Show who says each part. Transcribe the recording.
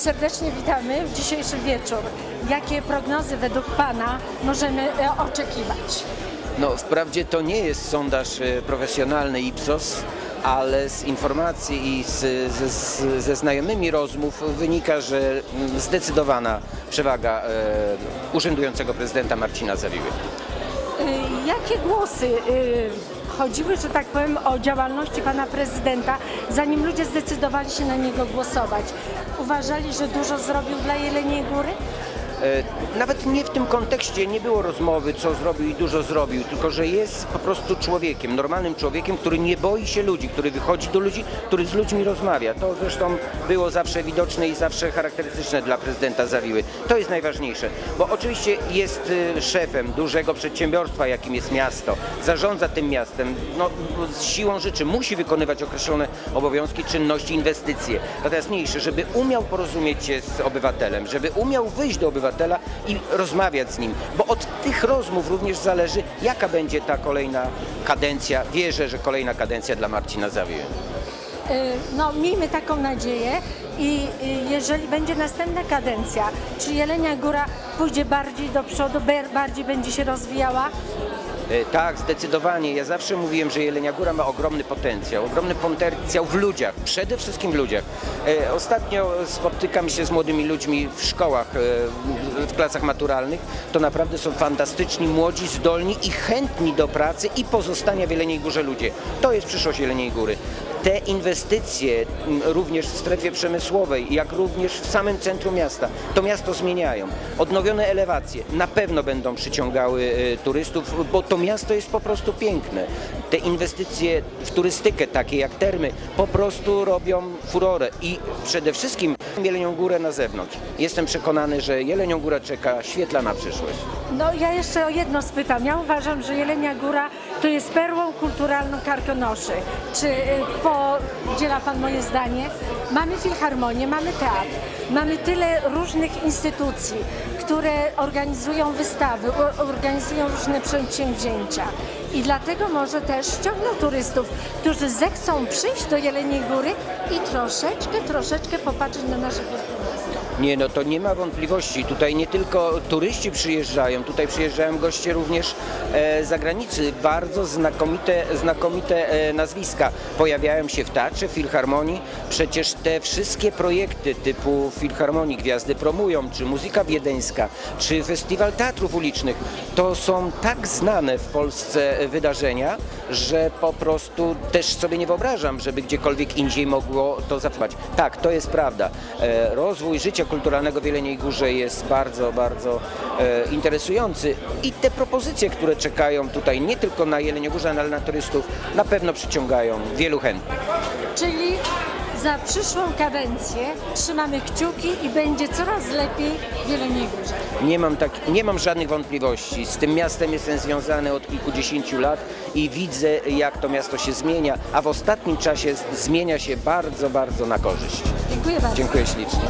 Speaker 1: serdecznie witamy w dzisiejszy wieczór. Jakie prognozy według Pana możemy e, oczekiwać?
Speaker 2: No, wprawdzie to nie jest sondaż e, profesjonalny Ipsos, ale z informacji i z, ze, z, ze znajomymi rozmów wynika, że mm, zdecydowana przewaga e, urzędującego prezydenta Marcina Zawiły.
Speaker 1: Y, Jakie głosy chodziły, że tak powiem, o działalności Pana Prezydenta, zanim ludzie zdecydowali się na niego głosować? Uważali, że dużo zrobił dla Jeleniej Góry?
Speaker 2: E, Nawet nie w tym kontekście nie było rozmowy, co zrobił i dużo zrobił, tylko że jest po prostu człowiekiem, normalnym człowiekiem, który nie boi się ludzi, który wychodzi do ludzi, który z ludźmi rozmawia. To zresztą było zawsze widoczne i zawsze charakterystyczne dla prezydenta Zawiły. To jest najważniejsze, bo oczywiście jest y, szefem dużego przedsiębiorstwa, jakim jest miasto, zarządza tym miastem, no, z siłą rzeczy musi wykonywać określone obowiązki, czynności, inwestycje. Natomiast mniejsze, żeby umiał porozumieć się z obywatelem, żeby umiał wyjść do obywatela i rozmawiać z nim, bo od tych rozmów również zależy, jaka będzie ta kolejna kadencja. Wierzę, że kolejna kadencja dla Marcina Zawiły.
Speaker 1: Y, No, miejmy taką nadzieję i jeżeli będzie następna kadencja, czy Jelenia Góra pójdzie bardziej do przodu, bardziej będzie się rozwijała?
Speaker 2: E, Tak, zdecydowanie. Ja zawsze mówiłem, że Jelenia Góra ma ogromny potencjał. Ogromny potencjał w ludziach, przede wszystkim w ludziach. E, Ostatnio spotykam się z młodymi ludźmi w szkołach, e, w klasach maturalnych. To naprawdę są fantastyczni, młodzi, zdolni i chętni do pracy i pozostania w Jeleniej Górze ludzie. To jest przyszłość Jeleniej Góry. Te inwestycje również w strefie przemysłowej, jak również w samym centrum miasta, to miasto zmieniają. Odnowione elewacje na pewno będą przyciągały e, turystów, bo to miasto jest po prostu piękne. Te inwestycje w turystykę, takie jak termy, po prostu robią furorę i przede wszystkim Jelenią Górę na zewnątrz. Jestem przekonany, że Jelenią Górę czeka świetlana przyszłość.
Speaker 1: No ja jeszcze o jedno spytam. Ja uważam, że Jelenia Góra to jest perłą kulturalną Karkonoszy. Czy y, podziela Pan moje zdanie? Mamy filharmonię, mamy teatr, mamy tyle różnych instytucji, które organizują wystawy, organizują różne przedsięwzięcia. I dlatego może też ściągną turystów, którzy zechcą przyjść do Jeleniej Góry i troszeczkę, troszeczkę popatrzeć na nasze miasto.
Speaker 2: Nie, no to nie ma wątpliwości. Tutaj nie tylko turyści przyjeżdżają, tutaj przyjeżdżają goście również e, zagranicy. Bardzo znakomite, znakomite e, nazwiska pojawiają się w teatrze, filharmonii. Przecież te wszystkie projekty typu Filharmonii Gwiazdy Promują, czy Muzyka Wiedeńska, czy Festiwal Teatrów Ulicznych, to są tak znane w Polsce wydarzenia, że po prostu też sobie nie wyobrażam, żeby gdziekolwiek indziej mogło to zatrwać. Tak, to jest prawda. E, Rozwój życia kulturalnego w Jeleniej Górze jest bardzo, bardzo e, interesujący i te propozycje, które czekają tutaj nie tylko na Jeleniogórze, ale na turystów, na pewno przyciągają wielu chętnych.
Speaker 1: Czyli za przyszłą kadencję trzymamy kciuki i będzie coraz lepiej w Jeleniej Górze.
Speaker 2: Nie mam, tak, nie mam żadnych wątpliwości. Z tym miastem jestem związany od kilkudziesięciu lat i widzę, jak to miasto się zmienia, a w ostatnim czasie zmienia się bardzo, bardzo na korzyść.
Speaker 1: Dziękuję bardzo.
Speaker 2: Dziękuję ślicznie.